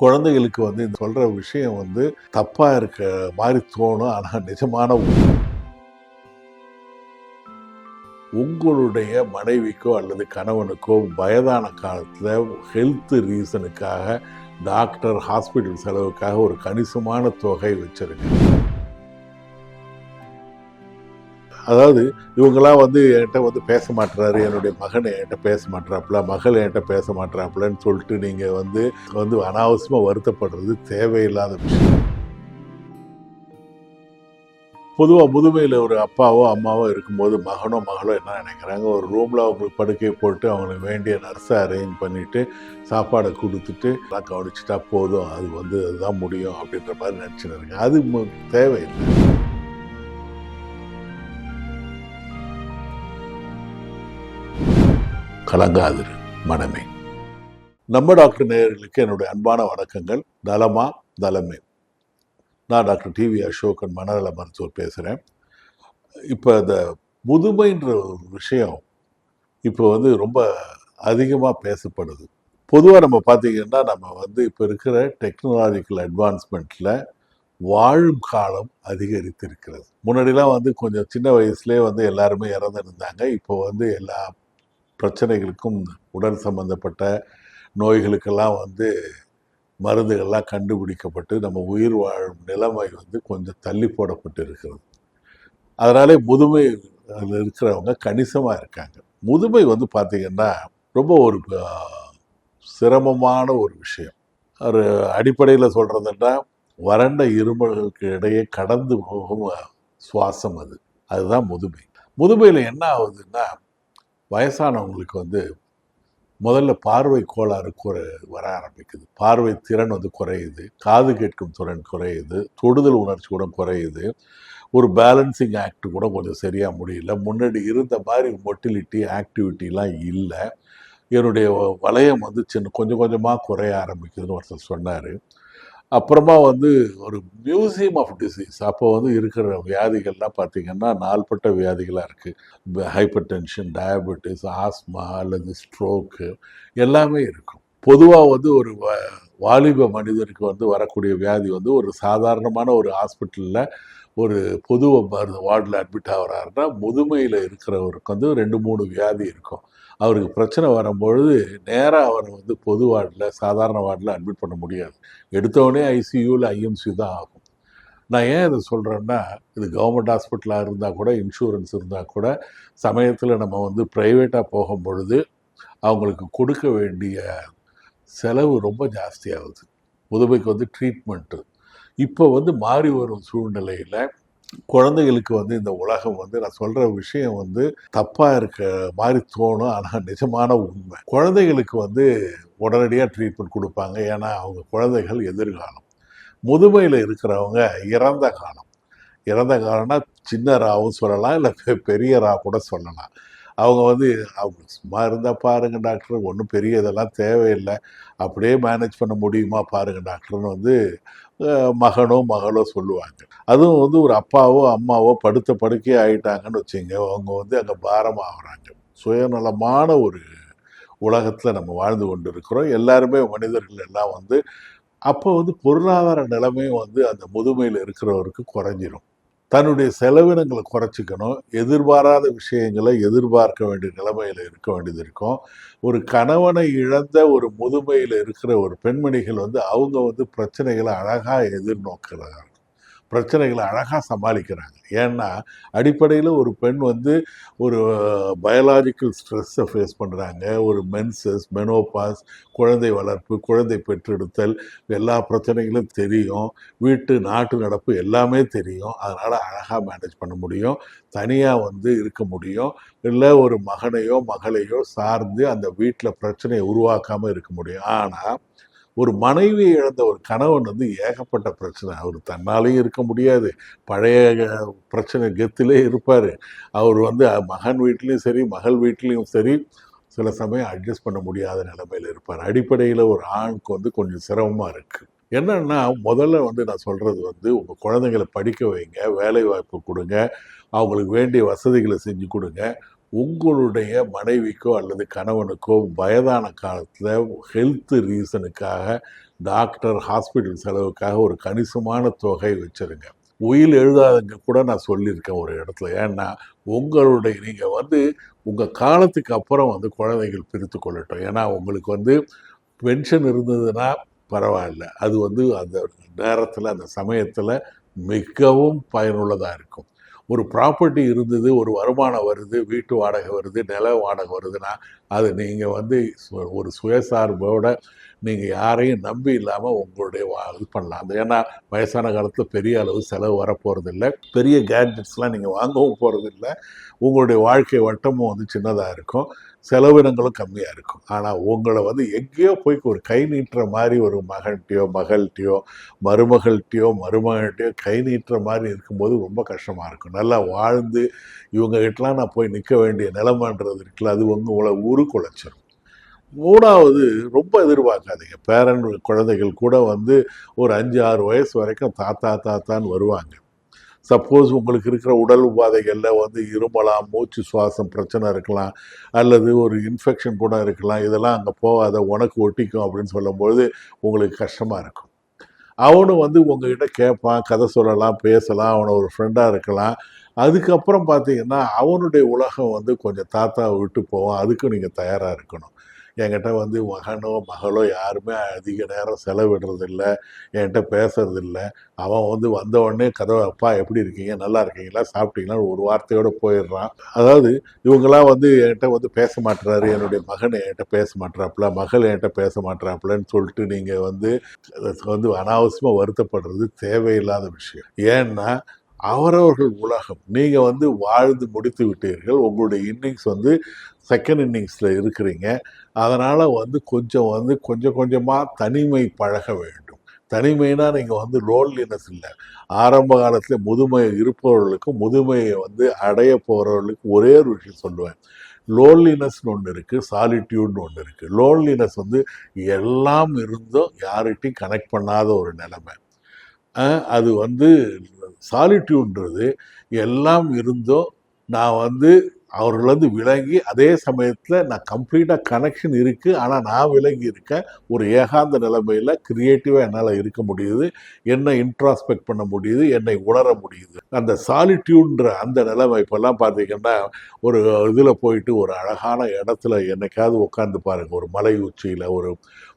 குழந்தைகளுக்கு வந்து இந்த சொல்கிற விஷயம் வந்து தப்பாக இருக்க மாதிரி தோணும் ஆனால் நிஜமான உங்களுடைய மனைவிக்கோ அல்லது கணவனுக்கோ வயதான காலத்தில் ஹெல்த் ரீசனுக்காக டாக்டர் ஹாஸ்பிட்டல் செலவுக்காக ஒரு கணிசமான தொகை வச்சுருக்கேன் அதாவது இவங்கெல்லாம் வந்து என்கிட்ட வந்து பேச மாட்டுறாரு என்னுடைய மகன் என்கிட்ட பேச மாட்டுறாப்புல மகள் என்கிட்ட பேச மாட்டுறாப்புலன்னு சொல்லிட்டு நீங்கள் வந்து வந்து அனாவசியமாக வருத்தப்படுறது தேவையில்லாத விஷயம். பொதுவாக முதுமையில் ஒரு அப்பாவோ அம்மாவோ இருக்கும்போது மகனோ மகளோ என்ன நினைக்கிறாங்க? ஒரு ரூமில் அவங்களுக்கு படுக்கையை போட்டு அவங்களுக்கு வேண்டிய நர்ஸை அரேஞ்ச் பண்ணிவிட்டு சாப்பாடை கொடுத்துட்டு கவனிச்சிட்டா போதும் அது வந்து அதுதான் முடியும் அப்படின்ற மாதிரி நினச்சின்னு இருக்காங்க. அது தேவையில்லை. கலங்காதிரு மனமே. நம்ம டாக்டர் நேயர்களுக்கு என்னுடைய அன்பான வணக்கங்கள். நலமா நலமே. நான் டாக்டர் டிவி அசோகன் மனநல மருத்துவர் பேசுகிறேன் இப்போ இந்த முதுமைன்ற ஒரு விஷயம் இப்போ வந்து ரொம்ப அதிகமாக பேசப்படுது. பொதுவாக நம்ம பார்த்திங்கன்னா நம்ம வந்து இப்போ இருக்கிற டெக்னாலஜிக்கல் அட்வான்ஸ்மெண்ட்டில் வாழும் காலம் அதிகரித்திருக்கிறது. முன்னாடிலாம் வந்து கொஞ்சம் சின்ன வயசுலேயே வந்து எல்லாருமே இறந்துருந்தாங்க. இப்போ வந்து எல்லா பிரச்சனைகளுக்கும் உடல் சம்பந்தப்பட்ட நோய்களுக்கெல்லாம் வந்து மருந்துகள்லாம் கண்டுபிடிக்கப்பட்டு நம்ம உயிர் வாழும் நிலைமை வந்து கொஞ்சம் தள்ளி போடப்பட்டு இருக்கிறது அதனாலே முதுமை அதில் இருக்கிறவங்க கணிசமாக இருக்காங்க. முதுமை வந்து பார்த்திங்கன்னா ரொம்ப ஒரு சிரமமான ஒரு விஷயம். ஒரு அடிப்படையில் சொல்கிறதுன்னா வறண்ட இருமல்களுக்கு இடையே கடந்து போகும் சுவாசம் அது. அதுதான் முதுமை. முதுமையில் என்ன ஆகுதுன்னா வயசானவங்களுக்கு வந்து முதல்ல பார்வை கோளாறு குறை வர ஆரம்பிக்குது. பார்வை திறன் வந்து குறையுது. காது கேட்கும் திறன் குறையுது. தொடுதல் உணர்ச்சி கூட குறையுது. ஒரு பேலன்சிங் ஆக்ட் கூட கொஞ்சம் சரியாக முடியல. முன்னாடி இருந்த மாதிரி மொட்டிலிட்டி ஆக்டிவிட்டிலாம் இல்லை. என்னுடைய வளையம் வந்து சின்ன கொஞ்சம் கொஞ்சமாக குறைய ஆரம்பிக்குதுன்னு ஒருத்தர் சொன்னார். அப்புறமா வந்து ஒரு மியூசியம் ஆஃப் டிசீஸ் அப்போ வந்து இருக்கிற வியாதிகள்லாம் பார்த்திங்கன்னா நாள்பட்ட வியாதிகளாக இருக்குது ஹைப்பர் டென்ஷன் டயபெட்டிஸ் ஆஸ்மா அல்லது ஸ்ட்ரோக்கு எல்லாமே இருக்கும். பொதுவாக வந்து ஒரு வ- வாலிப மனிதருக்கு வந்து வரக்கூடிய வியாதி வந்து ஒரு சாதாரணமான ஒரு ஹாஸ்பிட்டலில் ஒரு பொது மருந்து வார்டில் அட்மிட் ஆகிறாருன்னா முதுமையில் இருக்கிறவருக்கு வந்து ரெண்டு மூணு வியாதி இருக்கும். அவருக்கு பிரச்சனை வரும்பொழுது நேராக அவரை வந்து பொது வார்டில் சாதாரண வார்டில் அட்மிட் பண்ண முடியாது. எடுத்தவொடனே ஐசியூவில் ஐஎம்சி தான் ஆகும். நான் ஏன் இதை சொல்கிறேன்னா இது கவர்மெண்ட் ஹாஸ்பிட்டலாக இருந்தால் கூட இன்சூரன்ஸ் இருந்தால் கூட சமயத்தில் நம்ம வந்து ப்ரைவேட்டாக போகும் பொழுது அவங்களுக்கு கொடுக்க வேண்டிய செலவு ரொம்ப ஜாஸ்தியாகுது. முதுமைக்கு வந்து ட்ரீட்மெண்ட்டு இப்போ வந்து மாறி வரும் சூழ்நிலையில் குழந்தைகளுக்கு வந்து இந்த உலகம் வந்து நான் சொல்கிற விஷயம் வந்து தப்பாக இருக்க மாதிரி தோணும். ஆனால் நிஜமான உண்மை. குழந்தைகளுக்கு வந்து உடனடியாக ட்ரீட்மெண்ட் கொடுப்பாங்க. ஏன்னா அவங்க குழந்தைகள் எதிர்காலம். முதுமையில் இருக்கிறவங்க இறந்த காலம். இறந்த காலம்னா சின்ன ராவும் சொல்லலாம் இல்லை பெரிய ரா கூட சொல்லலாம். அவங்க வந்து அவங்க சும்மா இருந்தால் பாருங்கள் டாக்டர் ஒன்றும் பெரிய இதெல்லாம் தேவையில்லை. அப்படியே மேனேஜ் பண்ண முடியுமா பாருங்கள் டாக்டர்னு வந்து மகனோ மகளோ சொல்லுவாங்க. அதுவும் வந்து ஒரு அப்பாவோ அம்மாவோ படுத்த படுக்கையே ஆயிட்டாங்கன்னு வச்சுங்க அவங்க வந்து அங்கே பாரமாகறாங்க. சுயநலமான ஒரு உலகத்தில் நம்ம வாழ்ந்து கொண்டு இருக்கிறோம் எல்லாருமே மனிதர்கள் எல்லாம் வந்து அப்போ வந்து பொருளாதார நிலைமையும் வந்து அந்த முதுமையில் இருக்கிறவருக்கு குறைஞ்சிரும். தன்னுடைய செலவினங்களை குறைச்சிக்கணும். எதிர்பாராத விஷயங்களை எதிர்பார்க்க வேண்டிய நிலைமையில் இருக்க வேண்டியது இருக்கும். ஒரு கணவனை இழந்த ஒரு முதுமையில் இருக்கிற ஒரு பெண்மணிகள் வந்து அவங்க வந்து பிரச்சனைகளை அழகாக எதிர்நோக்கிறார்கள் பிரச்சனைகளை அழகாக சமாளிக்கிறாங்க. ஏன்னா அடிப்படையில் ஒரு பெண் வந்து ஒரு பயாலாஜிக்கல் ஸ்ட்ரெஸ்ஸை ஃபேஸ் பண்ணுறாங்க ஒரு மென்சஸ் மெனோபாஸ் குழந்தை வளர்ப்பு குழந்தை பெற்றெடுத்தல் எல்லா பிரச்சனைகளும் தெரியும். வீட்டு நாட்டு நடப்பு எல்லாமே தெரியும். அதனால் அழகாக மேனேஜ் பண்ண முடியும். தனியாக வந்து இருக்க முடியும். இல்லை ஒரு மகனையோ மகளையோ சார்ந்து அந்த வீட்டில் பிரச்சனையை உருவாக்காமல் இருக்க முடியும். ஆனால் ஒரு மனைவியை இழந்த ஒரு கணவன் வந்து ஏகப்பட்ட பிரச்சனை. அவர் தன்னாலேயும் இருக்க முடியாது. பழைய பிரச்சனை கெத்திலே இருப்பார். அவர் வந்து மகன் வீட்லேயும் சரி மகள் வீட்லேயும் சரி சில சமயம் அட்ஜஸ்ட் பண்ண முடியாத நிலைமையில் இருப்பார். அடிப்படையில் ஒரு ஆணுக்கு வந்து கொஞ்சம் சிரமமாக இருக்குது என்னன்னா முதல்ல வந்து நான் சொல்கிறது வந்து உங்கள் குழந்தைங்களை படிக்க வைங்க வேலை வாய்ப்பு கொடுங்க அவங்களுக்கு வேண்டிய வசதிகளை செஞ்சு கொடுங்க. உங்களுடைய மனைவிக்கோ அல்லது கணவனுக்கோ வயதான காலத்தில் ஹெல்த் ரீசனுக்காக டாக்டர் ஹாஸ்பிட்டல் செலவுக்காக ஒரு கணிசமான தொகை வச்சுருங்க. உயில் எழுதாதங்க கூட நான் சொல்லியிருக்கேன் ஒரு இடத்துல. ஏன்னா உங்களுடைய நீங்கள் வந்து உங்கள் காலத்துக்கு அப்புறம் வந்து குழந்தைகள் பிரித்து கொள்ளட்டும். ஏன்னா உங்களுக்கு வந்து பென்ஷன் இருந்ததுன்னா பரவாயில்ல. அது வந்து அந்த நேரத்தில் அந்த சமயத்தில் மிகவும் பயனுள்ளதாக இருக்கும். ஒரு ப்ராப்பர்ட்டி இருந்தது ஒரு வருமானம் வருது வீட்டு வாடகை வருது நில வாடகை வருதுன்னா அது நீங்கள் வந்து சு- ஒரு சுயசார்போட நீங்கள் யாரையும் நம்பி இல்லாமல் உங்களுடைய வா இது பண்ணலாம். அது ஏன்னா வயசான காலத்தில் பெரிய அளவு செலவு வரப்போகிறதில்லை பெரிய கேட்ஜெட்ஸ்லாம் நீங்கள் வாங்கவும் போகிறதில்ல உங்களுடைய வாழ்க்கை வட்டமும் வந்து சின்னதாக இருக்கும். செலவினங்களும் கம்மியாக இருக்கும். ஆனால் உங்களை வந்து எங்கேயோ போய் ஒரு கை நீட்டுற மாதிரி ஒரு மகன்கிட்டயோ மகள்கிட்டையோ மருமகள்கிட்டயோ மருமகள்கிட்டயோ கை நீட்டுற மாதிரி இருக்கும்போது ரொம்ப கஷ்டமாக இருக்கும். நல்லா வாழ்ந்து இவங்ககிட்டலாம் நான் போய் நிற்க வேண்டிய நிலமன்றது இருக்குல்ல அது வந்து உங்களை உருக்குலைச்சிரும் மூணாவது ரொம்ப எதிர்பார்க்காதீங்க. பேரன் குழந்தைகள் கூட வந்து ஒரு அஞ்சு ஆறு வயசு வரைக்கும் தாத்தா தாத்தான்னு வருவாங்க. சப்போஸ் உங்களுக்கு இருக்கிற உடல் உபாதைகளில் வந்து இருமலாம் மூச்சு சுவாசம் பிரச்சனை இருக்கலாம் அல்லது ஒரு இன்ஃபெக்ஷன் கூட இருக்கலாம் இதெல்லாம் அங்கே போகாத உனக்கு ஒட்டிக்கும் அப்படின்னு சொல்லும்பொழுது உங்களுக்கு கஷ்டமாக இருக்கும். அவனும் வந்து உங்ககிட்ட கேட்பான் கதை சொல்லலாம் பேசலாம் அவனை ஒரு ஃப்ரெண்டாக இருக்கலாம். அதுக்கப்புறம் பார்த்தீங்கன்னா அவனுடைய உலகம் வந்து கொஞ்சம் தாத்தாவை விட்டு போவான் அதுக்கும் நீங்கள் தயாராக இருக்கணும். என்கிட்ட வந்து மகனோ மகளோ யாருமே அதிக நேரம் செலவிடுறதில்ல. என்கிட்ட பேசுறதில்ல. அவன் வந்து வந்த உடனே கதவை அப்பா எப்படி இருக்கீங்க? நல்லா இருக்கீங்களா? சாப்பிட்டீங்களா? ஒரு வார்த்தையோட போயிடுறான். அதாவது இவங்களாம் வந்து என்கிட்ட வந்து பேச மாட்டுறாரு என்னுடைய மகன் என்கிட்ட பேச மாட்றாப்புல மகள் என்கிட்ட பேச மாட்றாப்புலன்னு சொல்லிட்டு நீங்கள் வந்து வந்து அனாவசியமாக வருத்தப்படுறது தேவையில்லாத விஷயம். ஏன்னா அவரவர்கள் உலகம். நீங்கள் வந்து வாழ்ந்து முடித்து விட்டீர்கள். உங்களுடைய இன்னிங்ஸ் வந்து செகண்ட் இன்னிங்ஸில் இருக்கிறீங்க. அதனால் வந்து கொஞ்சம் வந்து கொஞ்சம் கொஞ்சமாக தனிமை பழக வேண்டும். தனிமைனா நீங்கள் வந்து லோன்லினஸ் இல்லை. ஆரம்ப காலத்தில் முதுமை இருப்பவர்களுக்கும் முதுமையை வந்து அடைய போகிறவர்களுக்கு ஒரே ஒரு விஷயம் சொல்லுவேன். லோன்லினஸ்னு ஒன்று இருக்குது சாலிட்யூட்னு ஒன்று இருக்குது லோன்லினஸ் வந்து எல்லாம் இருந்தும் யார்கிட்டையும் கனெக்ட் பண்ணாத ஒரு நிலைமை. அது வந்து சாலிட்யூன்றது எல்லாம் இருந்தும் நான் வந்து அவர்கள் வந்து விலகி அதே சமயத்தில் நான் கம்ப்ளீட்டாக கனெக்ஷன் இருக்குது ஆனால் நான் விலகி இருக்கேன். ஒரு ஏகாந்த நிலைமையில் க்ரியேட்டிவாக என்னால் இருக்க முடியுது. என்னை இன்ட்ராஸ்பெக்ட் பண்ண முடியுது. என்னை உணர முடியுது. அந்த சாலிட்யூன்ற அந்த நிலைமை இப்போல்லாம் பார்த்தீங்கன்னா ஒரு இதில் போயிட்டு ஒரு அழகான இடத்துல என்னைக்காவது உட்காந்து பாருங்கள் ஒரு மலை உச்சியில் ஒரு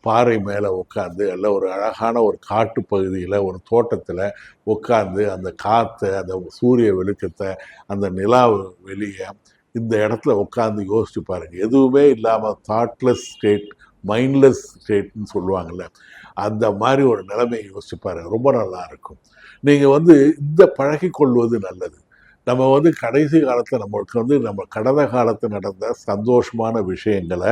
பாறை மேலே உட்காந்து அல்ல ஒரு அழகான ஒரு காட்டு பகுதியில் ஒரு தோட்டத்தில் உட்காந்து அந்த காற்றை அந்த சூரிய வெளிச்சத்தை அந்த நிலா வெளியே இந்த இடத்துல உட்காந்து யோசிச்சு பாருங்கள் எதுவுமே இல்லாமல் தாட்லெஸ் ஸ்டேட் மைண்ட்லெஸ் ஸ்டேட்னு சொல்லுவாங்கள்ல அந்த மாதிரி ஒரு நிலைமையை யோசிச்சு பாருங்கள் ரொம்ப நல்லா இருக்கும். நீங்கள் வந்து இந்த பழகி கொள்வது நல்லது. நம்ம வந்து கடைசி காலத்தில் நம்மளுக்கு வந்து நம்ம கடந்த காலத்தில் நடந்த சந்தோஷமான விஷயங்களை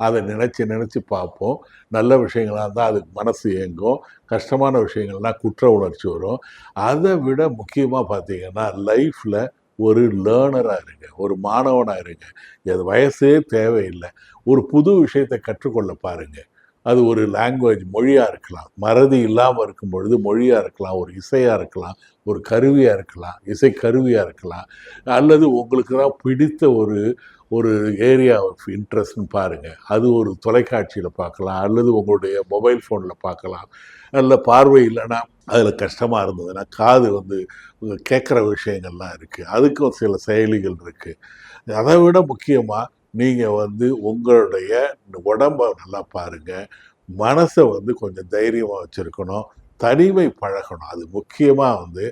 அதை நினச்சி நினச்சி பார்ப்போம். நல்ல விஷயங்களாக இருந்தால் அதுக்கு மனசு இயங்கும் கஷ்டமான விஷயங்கள்னால் குற்ற உணர்ச்சி வரும். அதை விட முக்கியமாக பார்த்தீங்கன்னா லைஃப்பில் ஒரு லேர்னராக இருங்க. ஒரு மாணவனாக இருங்க. அது வயசே தேவையில்லை. ஒரு புது விஷயத்தை கற்றுக்கொள்ள பாருங்கள் அது ஒரு லாங்குவேஜ் மொழியாக இருக்கலாம். மறதி இல்லாமல் இருக்கும் பொழுது மொழியாக இருக்கலாம். ஒரு இசையாக இருக்கலாம். ஒரு கருவியாக இருக்கலாம். இசை கருவியாக இருக்கலாம். அல்லது உங்களுக்கு தான் பிடித்த ஒரு ஒரு ஏரியா ஆஃப் இன்ட்ரெஸ்ட்னு பாருங்கள் அது ஒரு தொலைக்காட்சியில் பார்க்கலாம் அல்லது உங்களுடைய மொபைல் ஃபோனில் பார்க்கலாம். நல்ல பார்வை இல்லைன்னா அதில் கஷ்டமாக இருந்ததுன்னா காது வந்து கேட்குற விஷயங்கள்லாம் இருக்குது அதுக்கும் சில செயலிகள் இருக்குது அதை விட முக்கியமாக நீங்கள் வந்து உங்களுடைய உடம்பை நல்லா பாருங்கள் மனசை வந்து கொஞ்சம் தைரியமாக வச்சுருக்கணும். தனிமை பழகணும். அது முக்கியமாக வந்து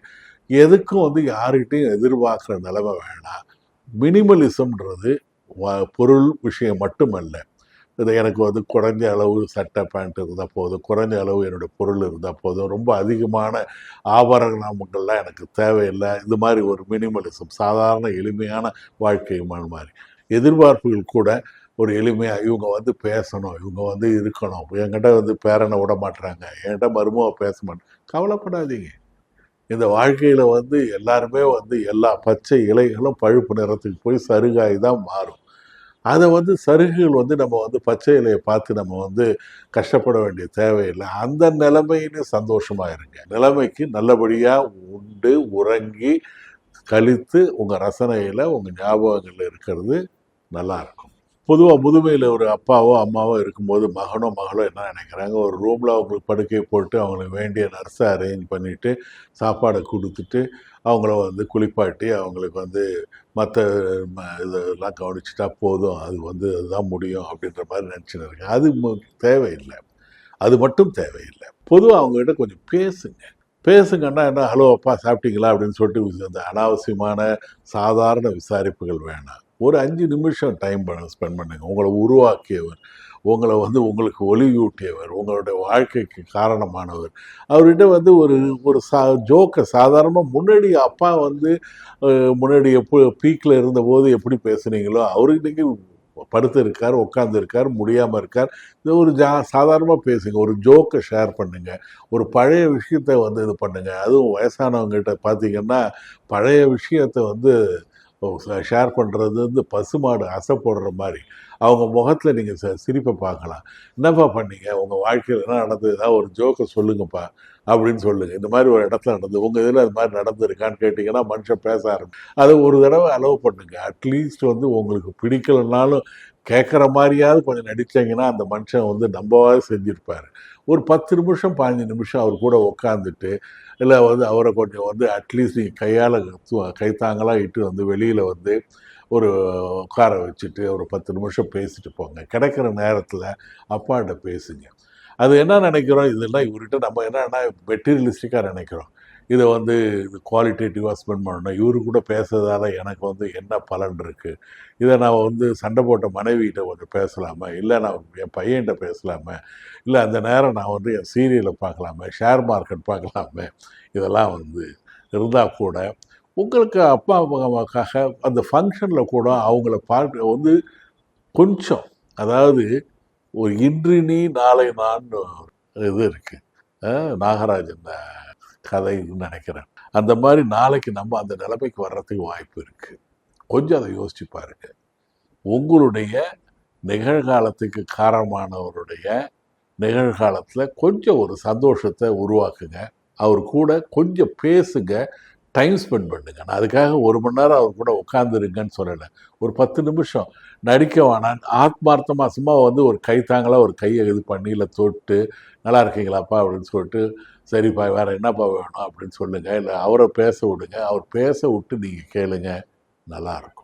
எதுக்கும் வந்து யாருக்கிட்டையும் எதிர்பார்க்குற நிலைமை வேணாம். மினிமலிசம்ன்றது பொருள் விஷயம் மட்டுமல்ல. இது எனக்கு வந்து குறைஞ்ச அளவு சட்டை பேண்ட் இருந்தால் போதும். குறைஞ்ச அளவு என்னுடைய பொருள் இருந்தால் போதும். ரொம்ப அதிகமான ஆபரணங்கள்லாம் எனக்கு தேவையில்லை. இது மாதிரி ஒரு மினிமலிசம் சாதாரண எளிமையான வாழ்க்கை மாதிரி எதிர்பார்ப்புகள் கூட ஒரு எளிமையாக இவங்க வந்து பேசணும் இவங்க வந்து இருக்கணும். என்கிட்ட வந்து பேரனை விட மாட்டுறாங்க என்கிட்ட மருமக பேச மாட்டேன் கவலைப்படாதீங்க. இந்த வாழ்க்கையில் வந்து எல்லாருமே வந்து எல்லா பச்சை இலைகளும் பழுப்பு நிறத்துக்கு போய் சருகாய் தான் மாறும். அதை வந்து சருகுகள் வந்து நம்ம வந்து பச்சை இலையை பார்த்து நம்ம வந்து கஷ்டப்பட வேண்டிய தேவையில்லை. அந்த நிலைமையின்னு சந்தோஷமாக இருங்க. நிலைமைக்கு நல்லபடியாக உண்டு உறங்கி கழித்து உங்கள் ரசனையில் உங்கள் ஞாபகங்கள் இருக்கிறது நல்லாயிருக்கும் பொதுவாக முதுமையில் ஒரு அப்பாவோ அம்மாவோ இருக்கும்போது மகனோ மகளோ என்ன நினைக்கிறாங்க? ஒரு ரூமில் அவங்களுக்கு படுக்கை போட்டு அவங்களுக்கு வேண்டிய நர்ஸை அரேஞ்ச் பண்ணிவிட்டு சாப்பாடை கொடுத்துட்டு அவங்கள வந்து குளிப்பாட்டி அவங்களுக்கு வந்து மற்ற இதெல்லாம் கவனிச்சிட்டா போதும் அது வந்து அதுதான் முடியும் அப்படின்ற மாதிரி நினச்சின்னு இருக்காங்க. அது தேவையில்லை. அது மட்டும் தேவையில்லை. பொதுவாக அவங்ககிட்ட கொஞ்சம் பேசுங்க. பேசுங்கன்னா என்ன ஹலோ அப்பா சாப்பிட்டீங்களா? அப்படின்னு சொல்லிட்டு அந்த அனாவசியமான சாதாரண விசாரிப்புகள் வேணாம். ஒரு அஞ்சு நிமிஷம் டைம் பண்ண ஸ்பெண்ட் பண்ணுங்க. உங்களை உருவாக்கியவர் உங்களை வந்து உங்களுக்கு ஒளியூட்டியவர் உங்களுடைய வாழ்க்கைக்கு காரணமானவர். அவர்கிட்ட வந்து ஒரு ஒரு சா ஜோக்கை சாதாரணமாக முன்னாடி அப்பா வந்து முன்னாடி எப்போ பீக்கில் இருந்தபோது எப்படி பேசுனீங்களோ அவருக்கு நீங்கள் படுத்து இருக்கார் உட்காந்து இருக்கார். முடியாமல் இருக்கார் இது ஒரு ஜா சாதாரணமாக பேசுங்க. ஒரு ஜோக்கை ஷேர் பண்ணுங்கள் ஒரு பழைய விஷயத்தை வந்து இது பண்ணுங்கள் அதுவும் வயசானவங்ககிட்ட பார்த்தீங்கன்னா பழைய விஷயத்தை வந்து ஷேர் பண்ணுறது வந்து பசுமாடு அசை போடுற மாதிரி. அவங்க முகத்தில் நீங்கள் ச சிரிப்பை பார்க்கலாம். என்னப்பா பண்ணீங்க? உங்கள் வாழ்க்கையில் என்ன நடந்தது? ஏதாவது ஒரு ஜோக்கை சொல்லுங்கப்பா அப்படின்னு சொல்லுங்கள் இந்த மாதிரி ஒரு இடத்துல நடந்தது. உங்கள் இதில் அது மாதிரி நடந்திருக்கான்னு கேட்டிங்கன்னா மனுஷன் பேச ஆரம்பி அதை ஒரு தடவை அலோவ் பண்ணுங்கள் அட்லீஸ்ட் வந்து உங்களுக்கு பிடிக்கலனாலும் கேட்குற மாதிரியாவது கொஞ்சம் நடிச்சீங்கன்னா அந்த மனுஷன் வந்து நம்பவாது செஞ்சுருப்பார். ஒரு பத்து நிமிஷம் பதினஞ்சு நிமிஷம் அவர் கூட உட்காந்துட்டு இல்லை வந்து அவரை கொஞ்சம் வந்து அட்லீஸ்ட் நீங்கள் கையால் கைத்தாங்களாக இட்டு வந்து வெளியில் வந்து ஒரு உட்கார வச்சுட்டு ஒரு பத்து நிமிஷம் பேசிட்டு போங்க. கிடைக்கிற நேரத்தில் அப்பாட்ட பேசுங்க. அது என்ன நினைக்கிறோம்? இதெல்லாம் இவர்கிட்ட நம்ம என்னன்னா மெட்டீரியலிஸ்டிக்காக நினைக்கிறோம். இதை வந்து இது குவாலிட்டேட்டிவாக ஸ்பெண்ட் பண்ணணும். இவரு கூட பேசுறதால எனக்கு வந்து என்ன பலன் இருக்குது இதை நான் வந்து சண்டை போட்ட மனைவிகிட்ட கொஞ்சம் பேசலாமா? இல்லை நான் என் பையன்கிட்ட பேசலாமே? இல்லை அந்த நேரம் நான் வந்து என் சீரியலை பார்க்கலாமே? ஷேர் மார்க்கெட் பார்க்கலாமே? இதெல்லாம் வந்து இருந்தால் கூட உங்களுக்கு அப்பா அம்மாவுக்காக அந்த ஃபங்க்ஷனில் கூட அவங்கள பார்க்க வந்து கொஞ்சம் அதாவது ஒரு இன்று நீ நாளை நான் இது இருக்குது நாகராஜன் கதைன்னு நினைக்கிறேன். அந்த மாதிரி நாளைக்கு நம்ம அந்த நிலைமைக்கு வர்றதுக்கு வாய்ப்பு இருக்குது கொஞ்சம் அதை யோசிச்சு பாருங்க. உங்களுடைய நிகழ்காலத்துக்கு காரணமானவருடைய நிகழ்காலத்தில் கொஞ்சம் ஒரு சந்தோஷத்தை உருவாக்குங்க. அவர் கூட கொஞ்சம் பேசுங்க டைம் ஸ்பெண்ட் பண்ணுங்க. நான் அதுக்காக ஒரு மணி நேரம் அவர் கூட உட்காந்துருங்கன்னு சொல்லலை. ஒரு பத்து நிமிஷம் நடிக்க வேணாம் ஆத்மார்த்தமாக சும்மா வந்து ஒரு கைத்தாங்களாக ஒரு கையை இது பண்ணி இல்லை தொட்டு நல்லா இருக்கீங்களாப்பா? அப்படின்னு சொல்லிட்டு சரிப்பா வேறு என்னப்பா வேணும் அப்படின்னு சொல்லுங்கள் இல்லை அவரை பேச விடுங்க. அவர் பேச விட்டு நீங்கள் கேளுங்க. நல்லாயிருக்கும்